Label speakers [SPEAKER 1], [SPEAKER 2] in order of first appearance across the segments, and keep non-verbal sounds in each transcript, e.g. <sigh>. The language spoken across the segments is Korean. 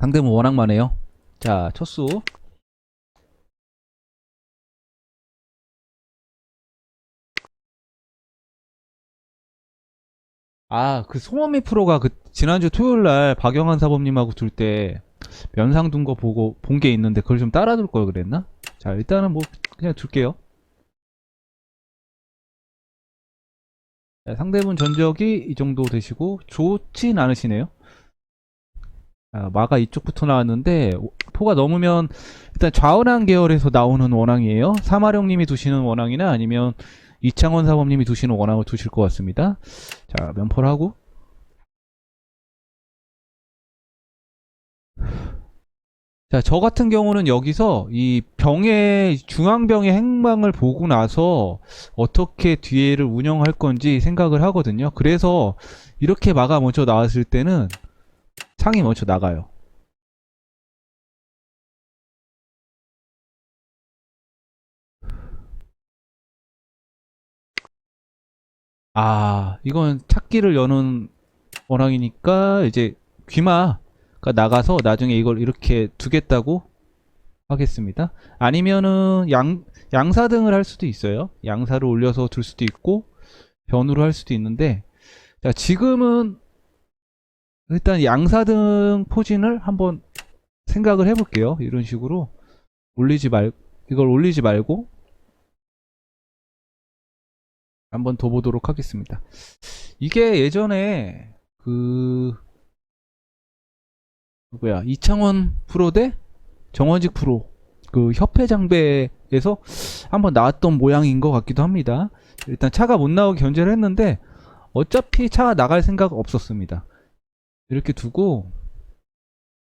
[SPEAKER 1] 상대는 워낙 많아요. 자, 첫 수. 아, 그 송원미 프로가 그 지난주 토요일 날 박영환 사범님하고 둘 때 면상 둔 거 보고 본 게 있는데 그걸 좀 따라 둘 걸 그랬나? 자, 일단은 뭐 그냥 둘게요. 자, 상대분 전적이 이 정도 되시고 좋진 않으시네요. 아, 마가 이쪽부터 나왔는데 오- 포가 넘으면 일단 좌운항 계열에서 나오는 원앙이에요. 사마령님이 두시는 원앙이나 아니면 이창원 사범님이 두시는 원앙을 두실 것 같습니다. 자, 면포를 하고 자, 저 같은 경우는 여기서 이 병의 중앙병의 행방을 보고 나서 어떻게 뒤에를 운영할 건지 생각을 하거든요. 그래서 이렇게 마가 먼저 나왔을 때는 상이 먼저 나가요. 아, 이건 찾기를 여는 원앙이니까 이제 귀마가 나가서 나중에 이걸 이렇게 두겠다고 하겠습니다. 아니면은 양, 양사 등을 할 수도 있어요. 양사를 올려서 둘 수도 있고 변으로 할 수도 있는데 자, 지금은 일단 양사등 포진을 한번 생각을 해볼게요. 이런 식으로 올리지 말 이걸 올리지 말고 한번 더 보도록 하겠습니다. 이게 예전에 그 누구야 이창원 프로 대 정원직 프로 그 협회 장배에서 한번 나왔던 모양인 것 같기도 합니다. 일단 차가 못 나오게 견제를 했는데 어차피 차가 나갈 생각 없었습니다. 이렇게 두고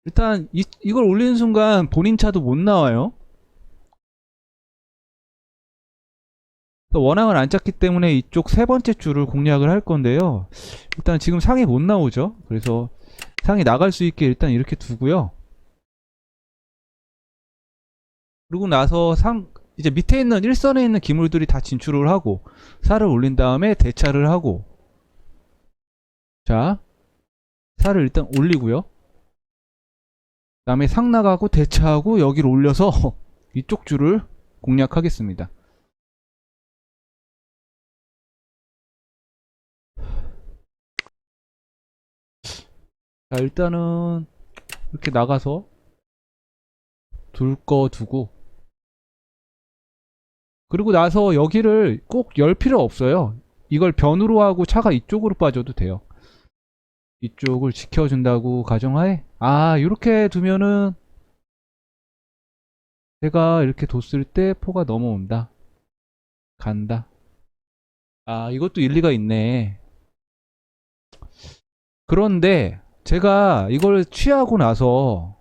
[SPEAKER 1] 일단 이, 이걸 올리는 순간 본인 차도 못 나와요. 원앙을 안 짰기 때문에 이쪽 세 번째 줄을 공략을 할 건데요. 일단 지금 상이 못 나오죠. 그래서 상이 나갈 수 있게 일단 이렇게 두고요. 그리고 나서 상 이제 밑에 있는 일선에 있는 기물들이 다 진출을 하고 살을 올린 다음에 대차를 하고 자 살을 일단 올리고요. 그 다음에 상 나가고 대차하고 여기를 올려서 <laughs> 이쪽 줄을 공략하겠습니다. 자, 일단은 이렇게 나가서 둘 거 두고 그리고 나서 여기를 꼭 열 필요 없어요. 이걸 변으로 하고 차가 이쪽으로 빠져도 돼요. 이쪽을 지켜준다고 가정하에 아 이렇게 두면은 제가 이렇게 뒀을 때 포가 넘어온다 간다 아 이것도 일리가 있네 그런데 제가 이걸 취하고 나서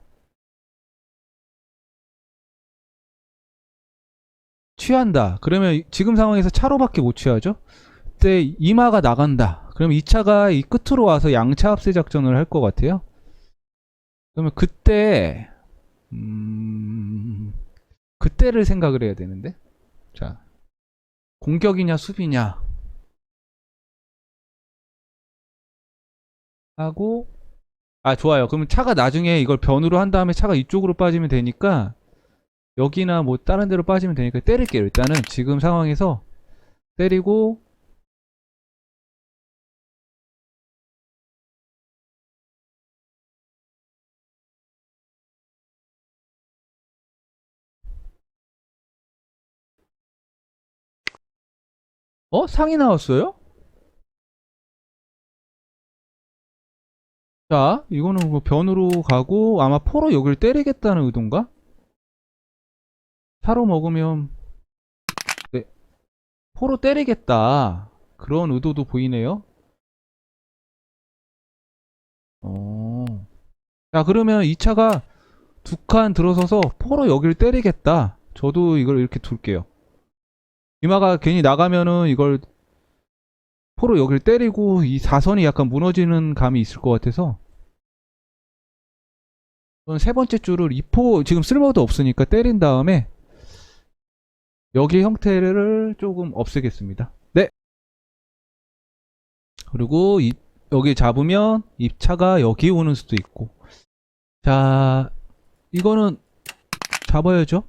[SPEAKER 1] 취한다. 그러면 지금 상황에서 차로밖에 못 취하죠? 그때 이마가 나간다. 그러면 이 차가 이 끝으로 와서 양차 합세 작전을 할 것 같아요. 그러면 그때 음... 그때를 생각을 해야 되는데. 자. 공격이냐 수비냐 하고 아 좋아요. 그러면 차가 나중에 이걸 변으로 한 다음에 차가 이쪽으로 빠지면 되니까 여기나 뭐 다른 데로 빠지면 되니까 때릴게요. 일단은 지금 상황에서 때리고 어? 상이 나왔어요? 자, 이거는 뭐 변으로 가고 아마 포로 여기를 때리겠다는 의도인가? 차로 먹으면 네. 포로 때리겠다. 그런 의도도 보이네요. 어. 자, 그러면 이 차가 두 칸 들어서서 포로 여기를 때리겠다. 저도 이걸 이렇게 둘게요. 이마가 괜히 나가면은 이걸 포로 여기를 때리고 이 사선이 약간 무너지는 감이 있을 것 같아서 세 번째 줄을 이포 지금 쓸모도 없으니까 때린 다음에 여기 형태를 조금 없애겠습니다. 네. 그리고 이, 여기 잡으면 입차가 여기 오는 수도 있고 자, 이거는 잡아야죠.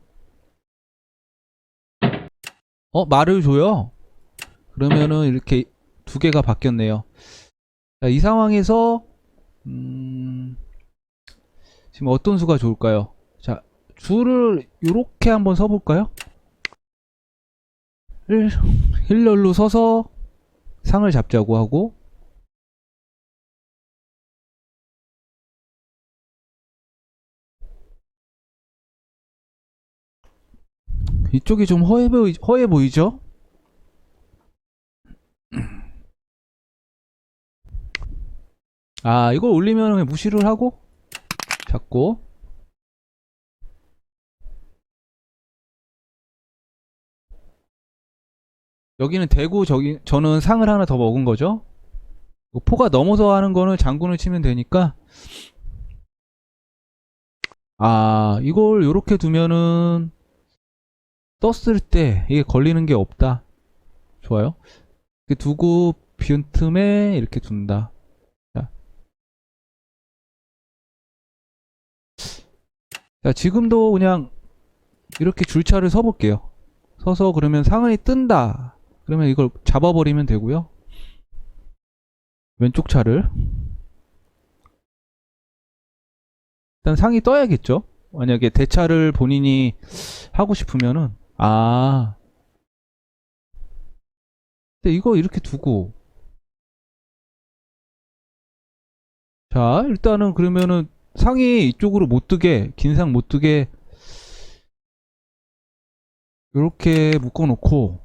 [SPEAKER 1] 어, 말을 줘요. 그러면은 이렇게 두 개가 바뀌었네요. 자, 이 상황에서 음, 지금 어떤 수가 좋을까요? 자, 줄을 이렇게 한번 서볼까요? 일, 일렬로 서서 상을 잡자고 하고 이쪽이 좀 허해, 보이, 허해 보이죠? 아, 이걸 올리면 그냥 무시를 하고 잡고 여기는 대구 저기 저는 상을 하나 더 먹은 거죠. 그 포가 넘어서 하는 거는 장군을 치면 되니까 아 이걸 이렇게 두면은 떴을 때 이게 걸리는 게 없다. 좋아요. 이렇게 두고 비운 틈에 이렇게 둔다. 자. 자, 지금도 그냥 이렇게 줄차를 서볼게요. 서서 그러면 상은이 뜬다. 그러면 이걸 잡아버리면 되고요. 왼쪽 차를. 일단 상이 떠야겠죠. 만약에 대차를 본인이 하고 싶으면은 아. 근데 이거 이렇게 두고. 자 일단은 그러면은 상이 이쪽으로 못 뜨게 긴 상 못 뜨게 이렇게 묶어 놓고.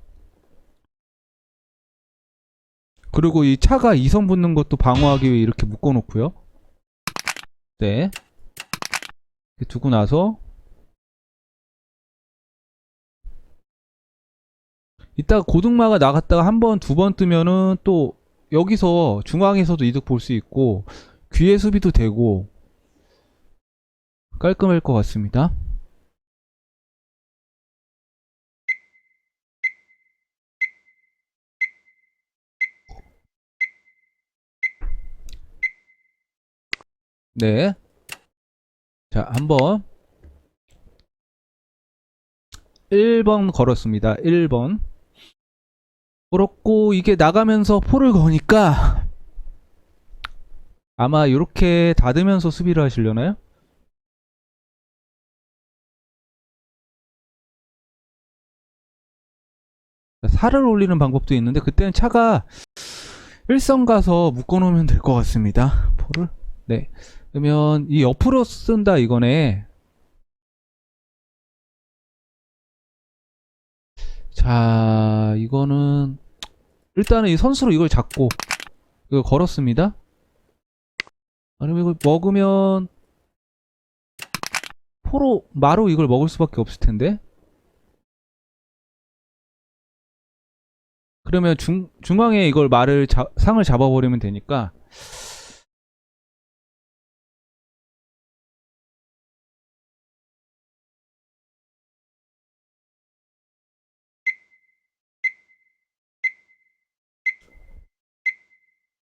[SPEAKER 1] 그리고 이 차가 이선 붙는 것도 방어하기 위해 이렇게 묶어 놓고요. 네. 두고 나서 이따가 고등마가 나갔다가 한 번, 두 번 뜨면은 또 여기서 중앙에서도 이득 볼 수 있고 귀의 수비도 되고 깔끔할 것 같습니다. 네. 자, 한번 1번 걸었습니다. 1번. 그렇고 이게 나가면서 포를 거니까 아마 이렇게 닫으면서 수비를 하시려나요? 살을 올리는 방법도 있는데 그때는 차가 일선 가서 묶어놓으면 될 것 같습니다. 포를. 네. 그러면 이 옆으로 쓴다 이거네. 자, 이거는 일단은 이 선수로 이걸 잡고 이걸 걸었습니다. 아니면 이걸 먹으면 포로 마로 이걸 먹을 수밖에 없을 텐데. 그러면 중 중앙에 이걸 말을 자- 상을 잡아버리면 되니까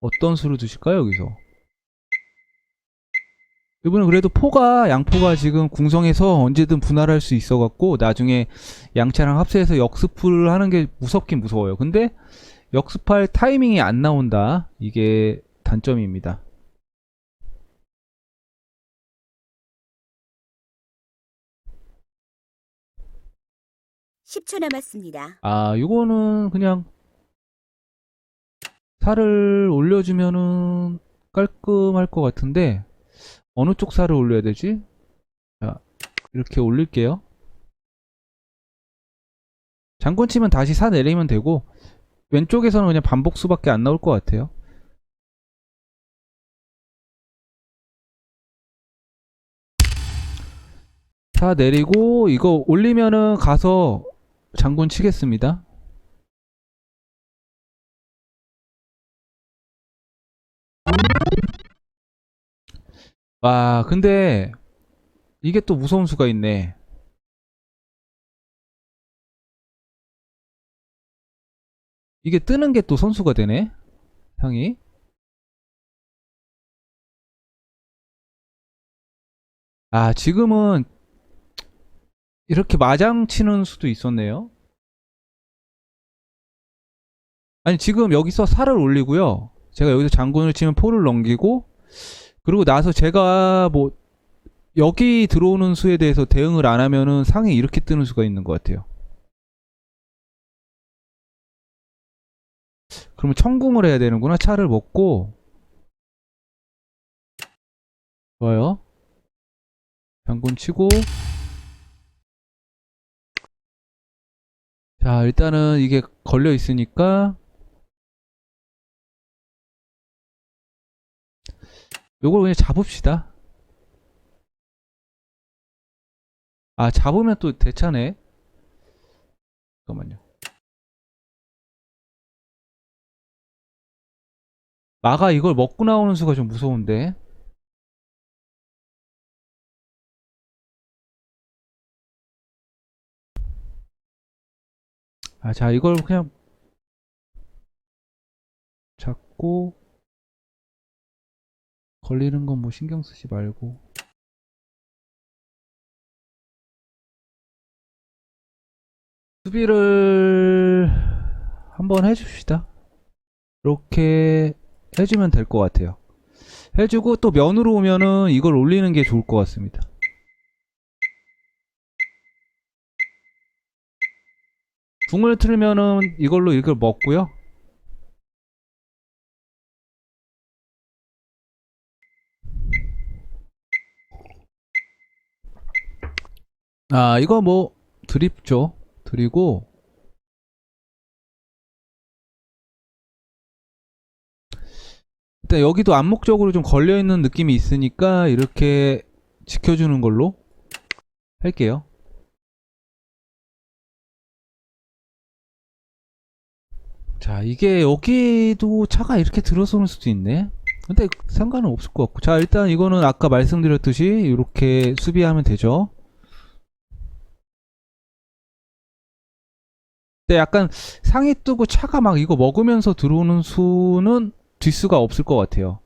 [SPEAKER 1] 어떤 수를 두실까요 여기서? 이분은 그래도 포가 양포가 지금 궁성에서 언제든 분할할 수 있어 갖고 나중에 양차랑 합세해서 역습을 하는 게 무섭긴 무서워요. 근데 역습할 타이밍이 안 나온다. 이게 단점입니다.
[SPEAKER 2] 10초 남았습니다.
[SPEAKER 1] 아, 요거는 그냥 살을 올려주면은 깔끔할 것 같은데 어느 쪽 살을 올려야 되지? 자, 이렇게 올릴게요. 장군 치면 다시 사 내리면 되고 왼쪽에서는 그냥 반복수밖에 안 나올 것 같아요. 사 내리고 이거 올리면은 가서 장군 치겠습니다. 와, 근데 이게 또 무서운 수가 있네. 이게 뜨는 게 또 선수가 되네. 상이. 아, 지금은 이렇게 마장 치는 수도 있었네요. 아니, 지금 여기서 살을 올리고요. 제가 여기서 장군을 치면 포를 넘기고, 그리고 나서 제가 뭐, 여기 들어오는 수에 대해서 대응을 안 하면은 상이 이렇게 뜨는 수가 있는 것 같아요. 그러면 청궁을 해야 되는구나. 차를 먹고. 좋아요. 장군 치고. 자, 일단은 이게 걸려 있으니까. 요걸 그냥 잡읍시다. 아, 잡으면 또 대차네. 잠깐만요. 마가 이걸 먹고 나오는 수가 좀 무서운데. 아, 자, 이걸 그냥 잡고 걸리는 건 뭐 신경 쓰지 말고. 수비를 한번 해줍시다. 이렇게 해주면 될 것 같아요. 해주고 또 면으로 오면은 이걸 올리는 게 좋을 것 같습니다. 궁을 틀면은 이걸로 이걸 먹고요. 아, 이거 뭐 드립죠. 드리고 일단 여기도 암묵적으로 좀 걸려있는 느낌이 있으니까 이렇게 지켜주는 걸로 할게요. 자, 이게 여기도 차가 이렇게 들어서는 수도 있네. 근데 상관은 없을 것 같고. 자, 일단 이거는 아까 말씀드렸듯이 이렇게 수비하면 되죠. 근데 약간 상이 뜨고 차가 막 이거 먹으면서 들어오는 수는 뒷수가 없을 것 같아요.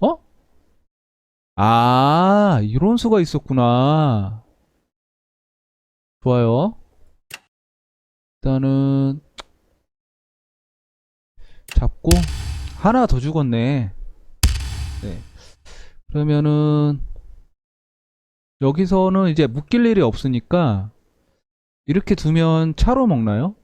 [SPEAKER 1] 어? 아, 이런 수가 있었구나. 좋아요. 일단은 잡고 하나 더 죽었네. 네. 그러면은 여기서는 이제 묶일 일이 없으니까 이렇게 두면 차로 먹나요?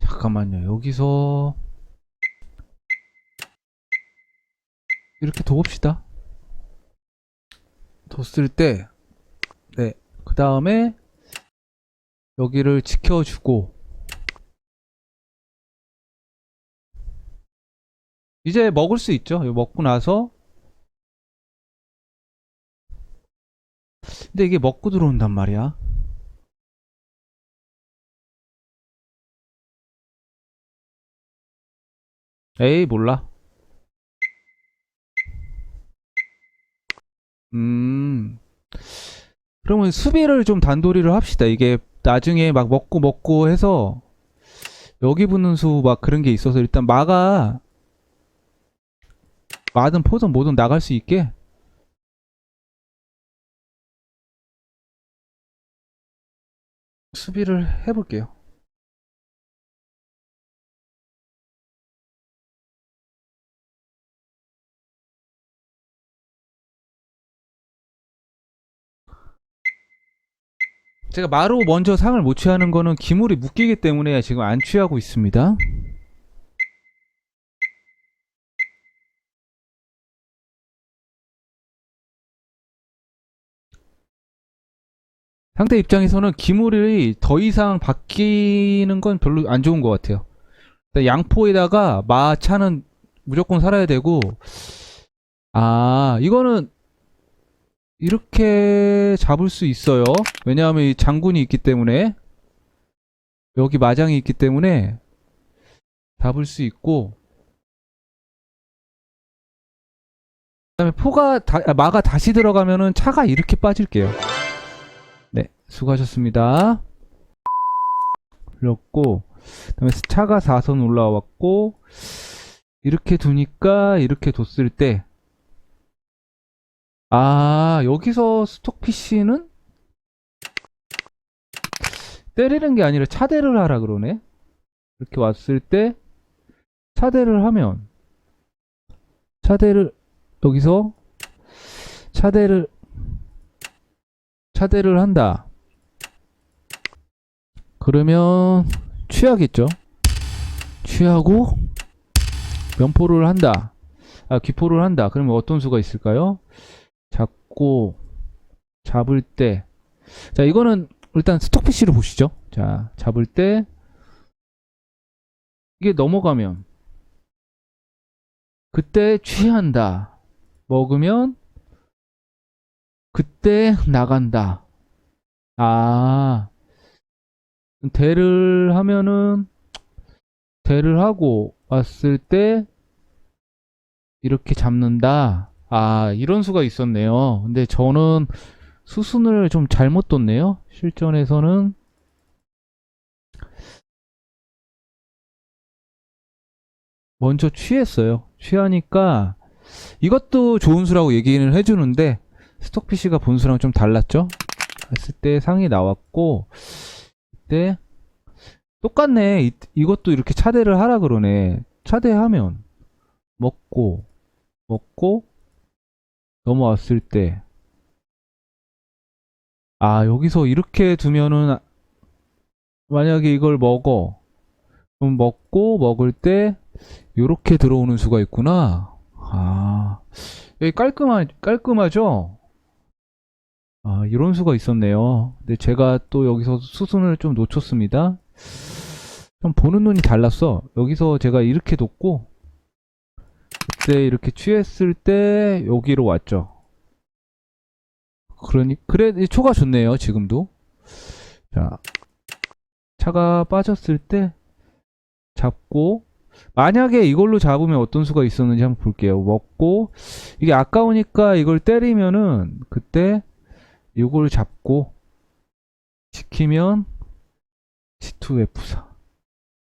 [SPEAKER 1] 잠깐만요. 여기서 이렇게 둬봅시다. 뒀을 때, 네. 그 다음에 여기를 지켜주고 이제 먹을 수 있죠. 먹고 나서 근데 이게 먹고 들어온단 말이야. 에이 몰라. 음. 그러면 수비를 좀 단도리를 합시다. 이게 나중에 막 먹고 먹고 해서 여기 붙는 수 막 그런 게 있어서 일단 마가 마든 포든 뭐든 나갈 수 있게 수비를 해볼게요. 제가 마로 먼저 상을 못 취하는 거는 기물이 묶이기 때문에 지금 안 취하고 있습니다. 상대 입장에서는 기물이 더 이상 바뀌는 건 별로 안 좋은 것 같아요. 일단 양포에다가 마차는 무조건 살아야 되고, 아, 이거는 이렇게 잡을 수 있어요. 왜냐하면 이 장군이 있기 때문에, 여기 마장이 있기 때문에 잡을 수 있고, 그다음에 포가 다, 아, 마가 다시 들어가면은 차가 이렇게 빠질게요. 네, 수고하셨습니다. 흘렸고, 그다음에 차가 4선 올라왔고, 이렇게 두니까 이렇게 뒀을 때, 아, 여기서 스톡 PC는 때리는 게 아니라 차대를 하라 그러네. 이렇게 왔을 때 차대를 하면 차대를 여기서 차대를 차대를 한다. 그러면 취하겠죠. 취하고 면포를 한다. 아, 기포를 한다. 그러면 어떤 수가 있을까요? 잡고 잡을 때 자, 이거는 일단 스톡 PC를 보시죠. 자, 잡을 때 이게 넘어가면 그때 취한다. 먹으면 그때 나간다. 아, 대를 하면은 대를 하고 왔을 때 이렇게 잡는다. 아, 이런 수가 있었네요. 근데 저는 수순을 좀 잘못 뒀네요. 실전에서는 먼저 취했어요. 취하니까 이것도 좋은 수라고 얘기를 해주는데 스톡 PC가 본 수랑 좀 달랐죠? 했을 때 상이 나왔고 그 때 똑같네. 이, 이것도 이렇게 차대를 하라 그러네. 차대하면 먹고 먹고 넘어왔을 때 아, 여기서 이렇게 두면은 만약에 이걸 먹어. 그럼 먹고 먹을 때 요렇게 들어오는 수가 있구나. 아. 여기 깔끔하 깔끔하죠? 아, 이런 수가 있었네요. 근데 제가 또 여기서 수순을 좀 놓쳤습니다. 좀 보는 눈이 달랐어. 여기서 제가 이렇게 뒀고 그때 이렇게 취했을 때 여기로 왔죠. 그러니 그래 이 초가 좋네요 지금도 자 차가 빠졌을 때 잡고 만약에 이걸로 잡으면 어떤 수가 있었는지 한번 볼게요 먹고 이게 아까우니까 이걸 때리면은 그때 이걸 잡고 지키면 G2F4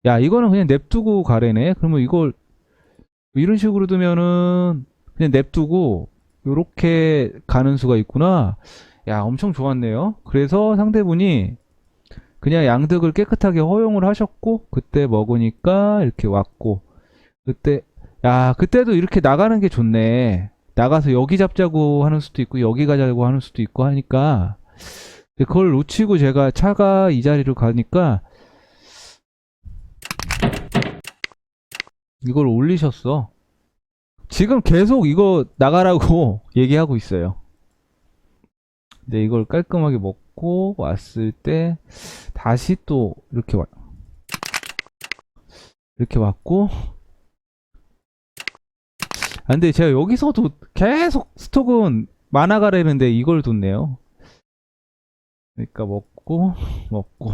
[SPEAKER 1] 야 이거는 그냥 냅두고 가래네 그러면 이걸 이런 식으로 두면은 그냥 냅두고 요렇게 가는 수가 있구나. 야, 엄청 좋았네요. 그래서 상대분이 그냥 양득을 깨끗하게 허용을 하셨고, 그때 먹으니까 이렇게 왔고, 그때, 야, 그때도 이렇게 나가는 게 좋네. 나가서 여기 잡자고 하는 수도 있고, 여기 가자고 하는 수도 있고 하니까, 그걸 놓치고 제가 차가 이 자리로 가니까, 이걸 올리셨어. 지금 계속 이거 나가라고 <laughs> 얘기하고 있어요. 근데 이걸 깔끔하게 먹고 왔을 때 다시 또 이렇게 와 이렇게 왔고 아, 근데 제가 여기서도 계속 스톡은 많아가려는데 이걸 뒀네요. 그러니까 먹고 먹고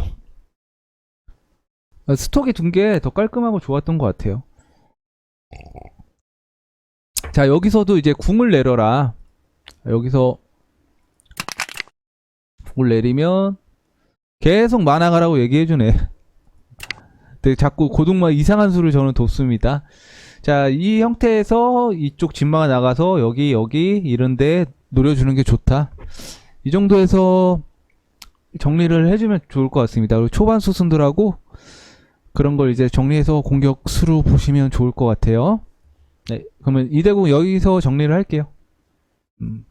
[SPEAKER 1] 아, 스톡이 둔 게 더 깔끔하고 좋았던 것 같아요. 자, 여기서도 이제 궁을 내려라. 여기서 궁을 내리면 계속 만화가라고 얘기해주네. 근데 자꾸 고등마 이상한 수를 저는 뒀습니다. 자, 이 형태에서 이쪽 진마가 나가서 여기, 여기 이런데 노려주는 게 좋다. 이 정도에서 정리를 해주면 좋을 것 같습니다. 그리고 초반 수순들하고 그런 걸 이제 정리해서 공격 수로 보시면 좋을 것 같아요. 네, 그러면 이대공 여기서 정리를 할게요. 음.